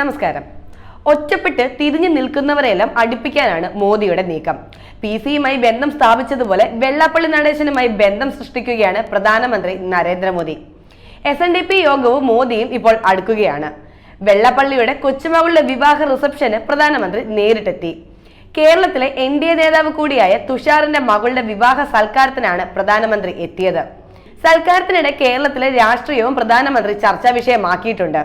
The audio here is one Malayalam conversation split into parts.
നമസ്കാരം. ഒറ്റപ്പെട്ട് തിരിഞ്ഞു നിൽക്കുന്നവരെല്ലാം അടുപ്പിക്കാനാണ് മോദിയുടെ നീക്കം. പി സിയുമായി ബന്ധം സ്ഥാപിച്ചതുപോലെ വെള്ളാപ്പള്ളി നടേശനുമായി ബന്ധം സൃഷ്ടിക്കുകയാണ് പ്രധാനമന്ത്രി Narendra Modi. S N D P യോഗവും മോദിയും ഇപ്പോൾ അടുക്കുകയാണ്. വെള്ളാപ്പള്ളിയുടെ കൊച്ചുമകളുടെ വിവാഹ റിസപ്ഷന് പ്രധാനമന്ത്രി നേരിട്ടെത്തി. കേരളത്തിലെ എൻ ഡി എ നേതാവ് കൂടിയായ തുഷാറിന്റെ മകളുടെ വിവാഹ സൽക്കാരത്തിനാണ് പ്രധാനമന്ത്രി എത്തിയത്. സൽക്കാരത്തിനിടെ കേരളത്തിലെ രാഷ്ട്രീയവും പ്രധാനമന്ത്രി ചർച്ചാ വിഷയമാക്കിയിട്ടുണ്ട്.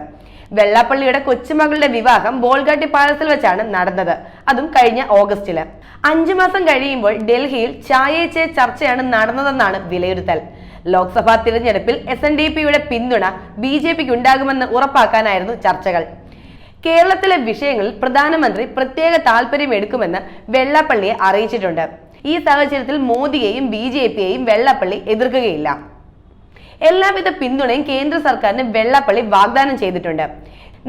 വെള്ളാപ്പള്ളിയുടെ കൊച്ചുമകളുടെ വിവാഹം ബോൾഗാട്ടി പാലസിൽ വെച്ചാണ് നടന്നത്. അതും കഴിഞ്ഞ ഓഗസ്റ്റിൽ. അഞ്ചു മാസം കഴിയുമ്പോൾ ഡൽഹിയിൽ ചായച്ചെ ചർച്ചയാണ് നടന്നതെന്നാണ് വിലയിരുത്തൽ. ലോക്സഭാ തിരഞ്ഞെടുപ്പിൽ എസ് എൻ ഡി പിയുടെ പിന്തുണ ബി ജെ പിക്ക് ഉണ്ടാകുമെന്ന് ഉറപ്പാക്കാനായിരുന്നു ചർച്ചകൾ. കേരളത്തിലെ വിഷയങ്ങളിൽ പ്രധാനമന്ത്രി പ്രത്യേക താല്പര്യം എടുക്കുമെന്ന് വെള്ളാപ്പള്ളിയെ അറിയിച്ചിട്ടുണ്ട്. ഈ സാഹചര്യത്തിൽ മോദിയെയും ബി ജെ പിയെയും വെള്ളാപ്പള്ളി എതിർക്കുകയില്ല. എല്ലാവിധ പിന്തുണയും കേന്ദ്ര സർക്കാരിന് വെള്ളപ്പള്ളി വാഗ്ദാനം ചെയ്തിട്ടുണ്ട്.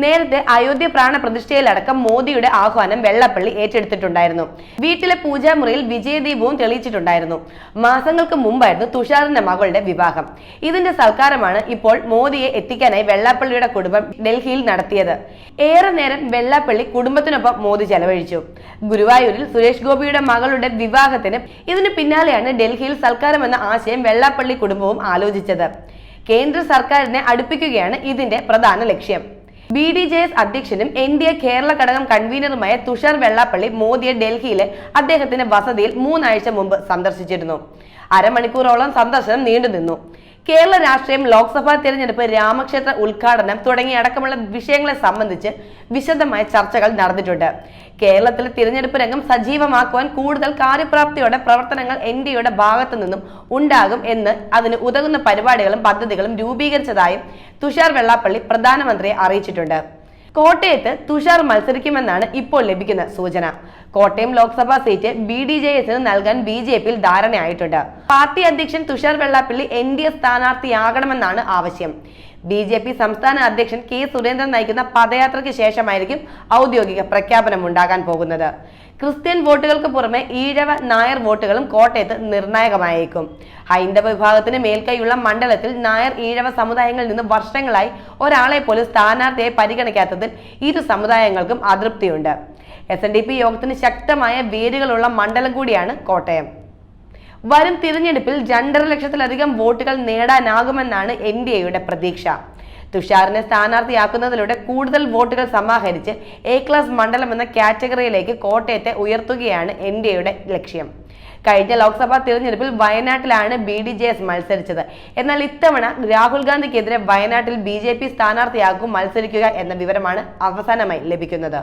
നേരത്തെ അയോധ്യ പ്രാണ പ്രതിഷ്ഠയിലടക്കം മോദിയുടെ ആഹ്വാനം വെള്ളപ്പള്ളി ഏറ്റെടുത്തിട്ടുണ്ടായിരുന്നു. വീട്ടിലെ പൂജാമുറിയിൽ വിജയദീപവും തെളിയിച്ചിട്ടുണ്ടായിരുന്നു. മാസങ്ങൾക്ക് മുമ്പായിരുന്നു തുഷാറിന്റെ മകളുടെ വിവാഹം. ഇതിന്റെ സൽക്കാരമാണ് ഇപ്പോൾ മോദിയെ എത്തിക്കാനായി വെള്ളാപ്പള്ളിയുടെ കുടുംബം ഡൽഹിയിൽ നടത്തിയത്. ഏറെ നേരം വെള്ളാപ്പള്ളി കുടുംബത്തിനൊപ്പം മോദി ചെലവഴിച്ചു. ഗുരുവായൂരിൽ സുരേഷ് ഗോപിയുടെ മകളുടെ വിവാഹത്തിന് ഇതിന് പിന്നാലെയാണ് ഡൽഹിയിൽ സൽക്കാരമെന്ന ആശയം വെള്ളാപ്പള്ളി കുടുംബവും ആലോചിച്ചത്. കേന്ദ്ര സർക്കാരിനെ അടുപ്പിക്കുകയാണ് ഇതിന്റെ പ്രധാന ലക്ഷ്യം. ബി ഡി ജെ എസ് അധ്യക്ഷനും എൻ ഡി എ കേരള ഘടകം കൺവീനറുമായ തുഷാർ വെള്ളാപ്പള്ളി മോദിയെ ഡൽഹിയിലെ അദ്ദേഹത്തിന്റെ വസതിയിൽ മൂന്നാഴ്ച മുമ്പ് സന്ദർശിച്ചിരുന്നു. അരമണിക്കൂറോളം സന്ദർശനം നീണ്ടുനിന്നു. കേരള രാഷ്ട്രീയം ലോക്സഭാ തെരഞ്ഞെടുപ്പ് രാമക്ഷേത്ര ഉദ്ഘാടനം തുടങ്ങിയ അടക്കമുള്ള വിഷയങ്ങളെ സംബന്ധിച്ച് വിശദമായ ചർച്ചകൾ നടന്നിട്ടുണ്ട്. കേരളത്തിലെ തിരഞ്ഞെടുപ്പ് രംഗം സജീവമാക്കുവാൻ കൂടുതൽ കാര്യപ്രാപ്തിയോടെ പ്രവർത്തനങ്ങൾ എൻ ഡി എയുടെ ഭാഗത്തു നിന്നും ഉണ്ടാകും എന്ന് അതിന് ഉതകുന്ന പരിപാടികളും പദ്ധതികളും രൂപീകരിച്ചതായും തുഷാർ വെള്ളാപ്പള്ളി പ്രധാനമന്ത്രിയെ അറിയിച്ചിട്ടുണ്ട്. കോട്ടയത്ത് തുഷാർ മത്സരിക്കുമെന്നാണ് ഇപ്പോൾ ലഭിക്കുന്ന സൂചന. Kottayam Lok Sabha seat B D J എസിന് നൽകാൻ ബി ജെ പിയിൽ ധാരണയായിട്ടുണ്ട്. പാർട്ടി അധ്യക്ഷൻ Tushar Vellappally N D A സ്ഥാനാർത്ഥിയാകണമെന്നാണ് ആവശ്യം. ബി ജെ പി സംസ്ഥാന അധ്യക്ഷൻ കെ സുരേന്ദ്രൻ നയിക്കുന്ന പദയാത്രയ്ക്ക് ശേഷമായിരിക്കും ഔദ്യോഗിക പ്രഖ്യാപനം ഉണ്ടാകാൻ പോകുന്നത്. ക്രിസ്ത്യൻ വോട്ടുകൾക്ക് പുറമെ ഈഴവ നായർ വോട്ടുകളും കോട്ടയത്ത് നിർണായകമായേക്കും. ഹൈന്ദവ വിഭാഗത്തിന് മേൽക്കൈയുള്ള മണ്ഡലത്തിൽ നായർ ഈഴവ സമുദായങ്ങളിൽ നിന്ന് വർഷങ്ങളായി ഒരാളെ പോലും സ്ഥാനാർത്ഥിയെ പരിഗണിക്കാത്തതിൽ ഇരു സമുദായങ്ങൾക്കും അതൃപ്തിയുണ്ട്. എസ് എൻ ഡി പി യോഗത്തിന് ശക്തമായ വേരുകളുള്ള മണ്ഡലം കൂടിയാണ് കോട്ടയം. വരും തിരഞ്ഞെടുപ്പിൽ രണ്ടര ലക്ഷത്തിലധികം വോട്ടുകൾ നേടാനാകുമെന്നാണ് എൻ ഡി എയുടെ പ്രതീക്ഷ. തുഷാറിനെ സ്ഥാനാർത്ഥിയാക്കുന്നതിലൂടെ കൂടുതൽ വോട്ടുകൾ സമാഹരിച്ച് എ ക്ലാസ് മണ്ഡലം എന്ന കാറ്റഗറിയിലേക്ക് കോട്ടയത്തെ ഉയർത്തുകയാണ് എൻ ഡി എയുടെ ലക്ഷ്യം. കഴിഞ്ഞ ലോക്സഭാ തിരഞ്ഞെടുപ്പിൽ വയനാട്ടിലാണ് ബി ഡി ജെ എസ് മത്സരിച്ചത്. എന്നാൽ ഇത്തവണ രാഹുൽ ഗാന്ധിക്കെതിരെ വയനാട്ടിൽ ബി ജെ പി സ്ഥാനാർത്ഥിയാകും മത്സരിക്കുക എന്ന വിവരമാണ് അവസാനമായി ലഭിക്കുന്നത്.